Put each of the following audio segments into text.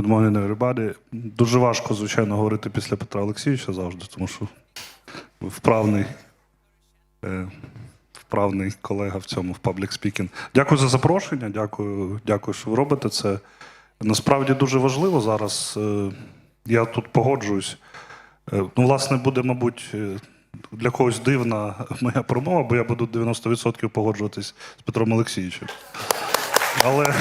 Good morning, everybody. Дуже важко, звичайно, говорити після Петра Олексійовича завжди, тому що вправний, е, вправний колега в цьому, в паблік спікінг. Дякую за запрошення, дякую, дякую, що ви робите це. Насправді дуже важливо зараз. е, Я тут погоджуюсь. Е, Ну, власне, буде, мабуть, для когось дивна моя промова, бо я буду 90% погоджуватись з Петром Олексійовичем. Але.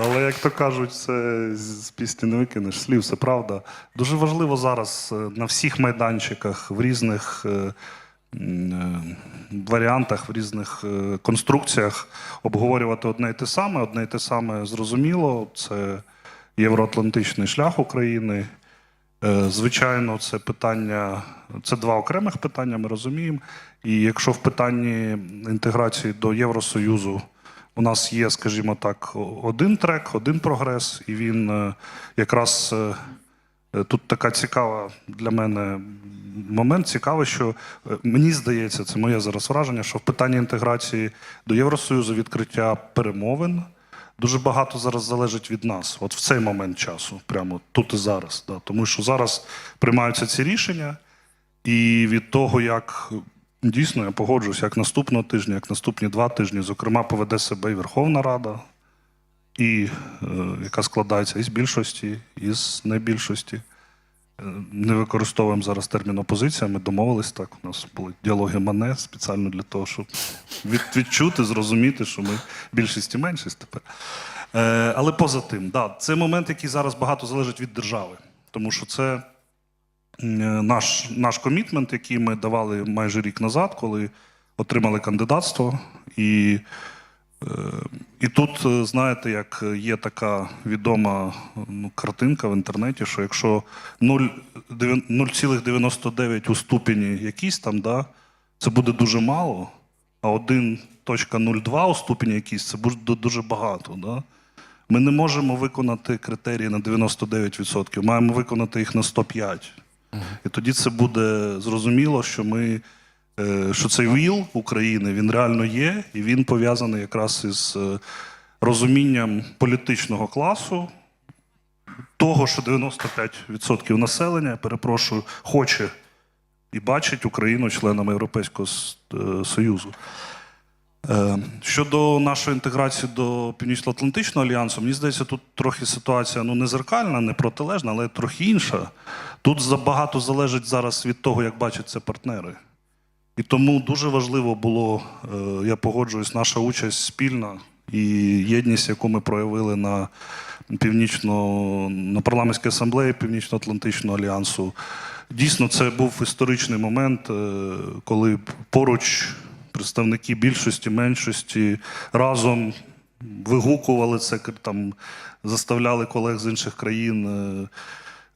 Але як то кажуть, це з пісні не викинеш слів, це правда. Дуже важливо зараз е, на всіх майданчиках, в різних е, е, варіантах, в різних конструкціях обговорювати одне і те саме. Одне і те саме зрозуміло. Це євроатлантичний шлях України. Звичайно, це питання, це два окремих питання, ми розуміємо. І якщо в питанні інтеграції до Євросоюзу у нас є, скажімо так, один трек, один прогрес, і він е, якраз е, е, тут така цікава для мене момент. Цікаво, що мені здається, це моє зараз враження, що в питанні інтеграції до Євросоюзу відкриття перемовин. Дуже багато зараз залежить від нас, от в цей момент часу, прямо тут і зараз. Да. Тому що зараз приймаються ці рішення, і від того, як дійсно я погоджуюсь, як наступного тижня, як наступні два тижні, зокрема, поведе себе і Верховна Рада, і е, яка складається із більшості, із небільшості. Е, Не використовуємо зараз термін опозиція. Ми домовились так. У нас були діалоги Мане спеціально для того, щоб від, відчути, зрозуміти, що ми більшість і меншість тепер. Е, але поза тим, да, це момент, який зараз багато залежить від держави, тому що це наш, наш комітмент, який ми давали майже рік назад, коли отримали кандидатство. І, е, і тут, е, знаєте, як є така відома ну, картинка в інтернеті, що якщо 0, 0,99 у ступені якийсь там, да, це буде дуже мало, а 1.02 у ступені якийсь це буде дуже багато. Да? Ми не можемо виконати критерії на 99%, маємо виконати їх на 105%. І тоді це буде зрозуміло, що ми. е, Що цей ВІЛ України він реально є, і він пов'язаний якраз із е, розумінням політичного класу, того, що 95% населення, перепрошую, хоче і бачить Україну членом Європейського е, Союзу. Е, Щодо нашої інтеграції до Північно-Атлантичного альянсу, мені здається, тут трохи ситуація ну, не зеркальна, не протилежна, але трохи інша. Тут забагато залежить зараз від того, як бачать це партнери. І тому дуже важливо було, е, я погоджуюсь, наша участь спільна і єдність, яку ми проявили на північно на парламентській асамблеї Північно-Атлантичного альянсу. Дійсно, це був історичний момент, е, коли поруч представники більшості, меншості разом вигукували це, там заставляли колег з інших країн. е,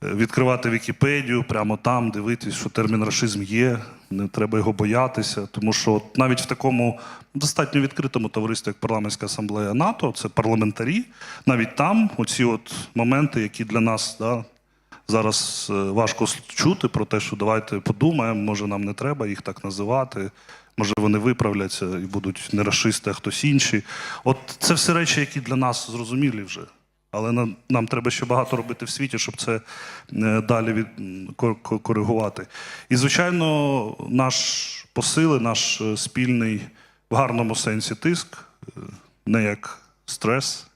відкривати Вікіпедію, прямо там дивитись, що термін рашизм є, не треба його боятися. Тому що от навіть в такому достатньо відкритому товаристві, як парламентська асамблея НАТО, це парламентарі, навіть там оці от моменти, які для нас да, зараз е, важко чути про те, що давайте подумаємо, може нам не треба їх так називати. Може, вони виправляться і будуть не рашисти, а хтось інший. От це все речі, які для нас зрозумілі вже. Але нам, нам треба ще багато робити в світі, щоб це е, далі від, кор- кор- коригувати. І, звичайно, наш посили, наш е, спільний в гарному сенсі тиск, е, не як стрес,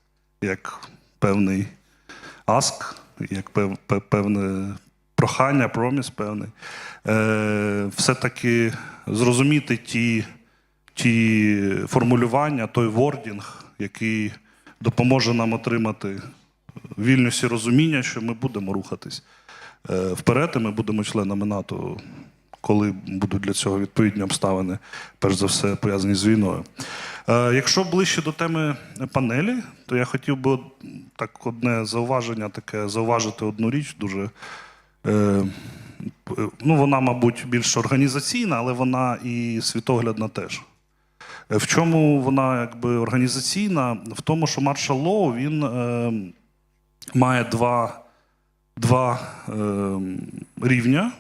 як певний аск, як пев, пев- певне прохання, проміс певний. Е, все-таки зрозуміти ті, ті формулювання, той вордінг, який допоможе нам отримати вільність і розуміння, що ми будемо рухатись е, вперед, і ми будемо членами НАТО, коли будуть для цього відповідні обставини, перш за все, пов'язані з війною. Е, Якщо ближче до теми панелі, то я хотів би так одне зауваження, таке зауважити одну річ дуже. Е, ну, вона, мабуть, більш організаційна, але вона і світоглядна теж. Е, В чому вона якби організаційна? В тому, що маршал Лоу він е, має два, два е, рівня,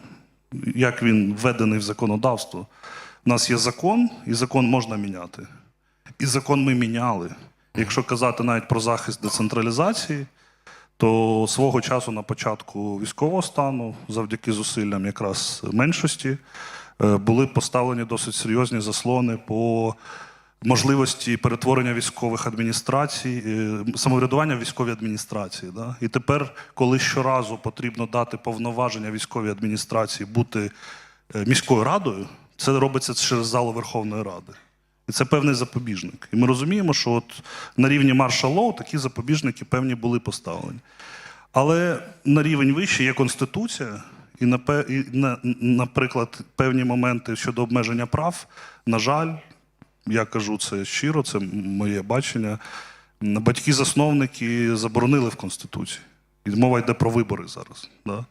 як він введений в законодавство. У нас є закон, і закон можна міняти. І закон ми міняли. Якщо казати навіть про захист децентралізації, то свого часу на початку військового стану, завдяки зусиллям якраз меншості, е, були поставлені досить серйозні заслони по можливості перетворення військових адміністрацій, е, самоврядування в військові адміністрації. Да? І тепер, коли щоразу потрібно дати повноваження військовій адміністрації бути е, міською радою, це робиться через залу Верховної Ради. І це певний запобіжник. І ми розуміємо, що от на рівні маршал лоу такі запобіжники певні були поставлені. Але на рівень вище є Конституція, і на, наприклад, певні моменти щодо обмеження прав, на жаль, я кажу це щиро, це моє бачення. Батьки-засновники заборонили в Конституції. І мова йде про вибори зараз. Да?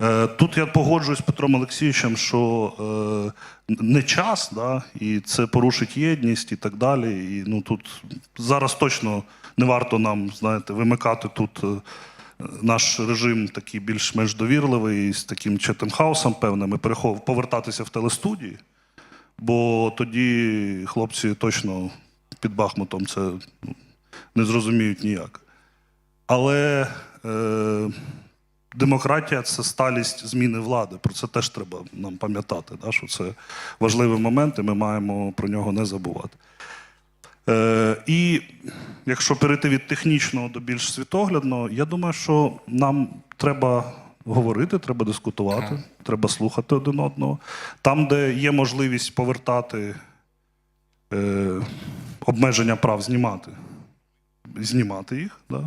Е, тут я погоджуюсь з Петром Олексійовичем, що е, не час, да? і це порушить єдність і так далі. І ну, тут зараз точно не варто нам, знаєте, вимикати тут. е, Наш режим такий більш-менш довірливий, з таким четенхаусом певним, і повертатися в телестудії, бо тоді хлопці точно під Бахмутом це ну, не зрозуміють ніяк. Але е, демократія це сталість зміни влади. Про це теж треба нам пам'ятати, да, що це важливий момент, і ми маємо про нього не забувати. Е, і якщо перейти від технічного до більш світоглядного, я думаю, що нам треба говорити, треба дискутувати, треба слухати один одного. Там, де є можливість повертати е, обмеження прав, знімати, знімати їх. Да?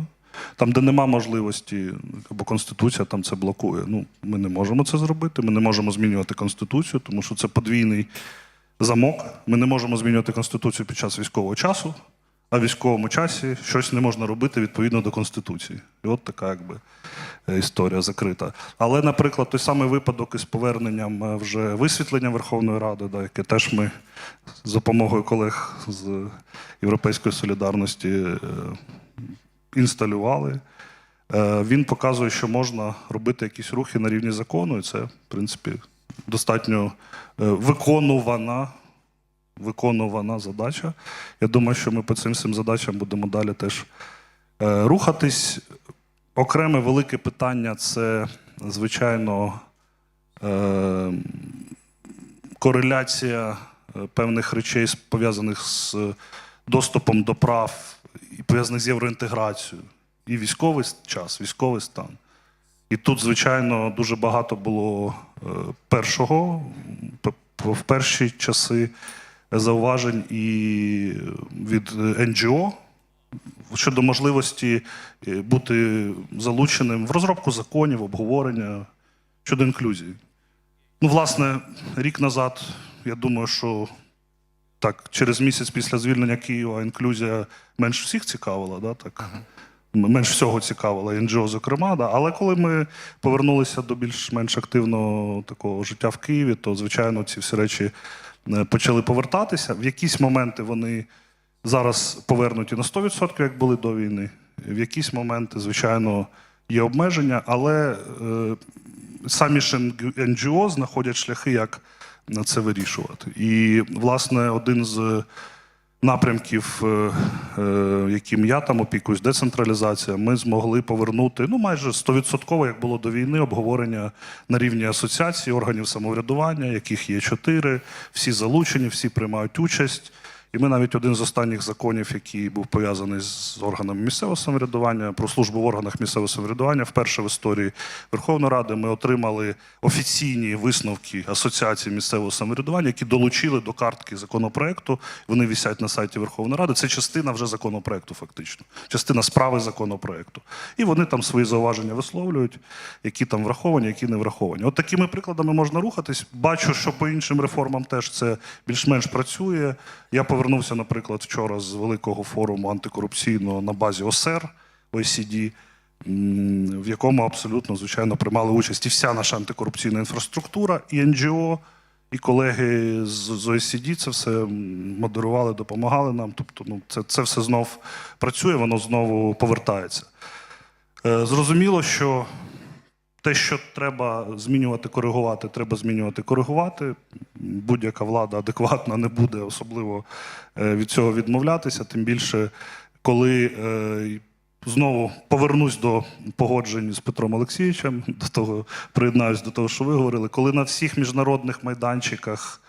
Там, де нема можливості, або Конституція там це блокує. Ну, ми не можемо це зробити, ми не можемо змінювати Конституцію, тому що це подвійний замок. Ми не можемо змінювати Конституцію під час військового часу, а в військовому часі щось не можна робити відповідно до Конституції. І от така якби е, історія закрита. Але, наприклад, той самий випадок із поверненням е, вже висвітлення Верховної Ради, да, яке теж ми з допомогою колег з Європейської солідарності е, інсталювали. Е, Він показує, що можна робити якісь рухи на рівні закону, і це, в принципі, достатньо е, виконувана, виконувана задача. Я думаю, що ми по цим всім задачам будемо далі теж е, рухатись. Окреме велике питання це, звичайно, кореляція певних речей, пов'язаних з доступом до прав і пов'язаних з євроінтеграцією. І військовий час, військовий стан. І тут, звичайно, дуже багато було е, першого, в перші часи зауважень і від е, НГО щодо можливості е, бути залученим в розробку законів, обговорення щодо інклюзії. Ну, власне, рік назад, я думаю, що так, через місяць після звільнення Києва інклюзія менш всіх цікавила, да, так? Менш всього цікавила НГО, зокрема. Да. Але коли ми повернулися до більш-менш активного такого життя в Києві, то, звичайно, ці всі речі е, почали повертатися. В якісь моменти вони зараз повернуті на 100%, як були до війни. В якісь моменти, звичайно, є обмеження, але е, самі ж НГО знаходять шляхи, як це вирішувати. І, власне, один з напрямків, е, е, яким я там опікуюсь, децентралізація, ми змогли повернути ну майже 100%, як було до війни, обговорення на рівні асоціації, органів самоврядування, яких є чотири, всі залучені, всі приймають участь. І ми навіть один з останніх законів, який був пов'язаний з органами місцевого самоврядування, про службу в органах місцевого самоврядування, вперше в історії Верховної Ради ми отримали офіційні висновки Асоціації місцевого самоврядування, які долучили до картки законопроекту. Вони висять на сайті Верховної Ради. Це частина вже законопроекту, фактично, частина справи законопроекту. І вони там свої зауваження висловлюють, які там враховані, які не враховані. От такими прикладами можна рухатись. Бачу, що по іншим реформам теж це більш-менш працює. Я повернувся, наприклад, вчора з великого форуму антикорупційного на базі ОСЕР м, в якому абсолютно, звичайно, приймали участь і вся наша антикорупційна інфраструктура, і НГО, і колеги з, OECD це все модерували, допомагали нам. Тобто, ну, це, це все знов працює, воно знову повертається. Е, Зрозуміло, що те, що треба змінювати, коригувати, треба змінювати, коригувати. Будь-яка влада адекватна не буде особливо е, від цього відмовлятися. Тим більше, коли е, знову повернусь до погоджень з Петром Олексійовичем, до того приєднаюсь до того, що ви говорили, коли на всіх міжнародних майданчиках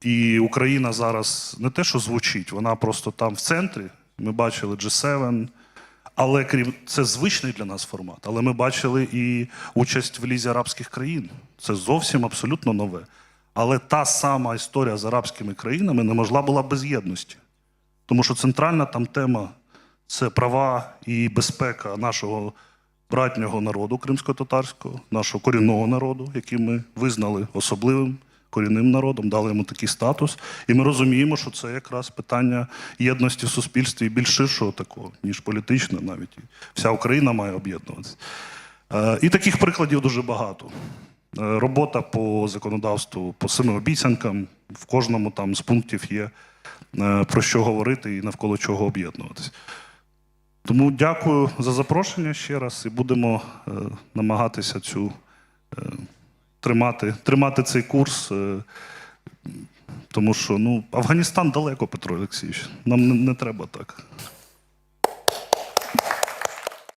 і Україна зараз не те, що звучить, вона просто там в центрі. Ми бачили G7, але крім це звичний для нас формат. Але ми бачили і участь в Лізі арабських країн. Це зовсім абсолютно нове. Але та сама історія з арабськими країнами не могла була без єдності. Тому що центральна там тема це права і безпека нашого братнього народу кримсько-татарського, нашого корінного народу, який ми визнали особливим корінним народом, дали йому такий статус. І ми розуміємо, що це якраз питання єдності в суспільстві більш ширшого такого, ніж політичне навіть. Вся Україна має об'єднуватися. Е, І таких прикладів дуже багато. Е, Робота по законодавству, по семи обіцянкам, в кожному там з пунктів є е, про що говорити і навколо чого об'єднуватись. Тому дякую за запрошення ще раз і будемо е, намагатися цю тримати, тримати цей курс. Тому що ну, Афганістан далеко, Петро Олексійович. Нам не, не треба так.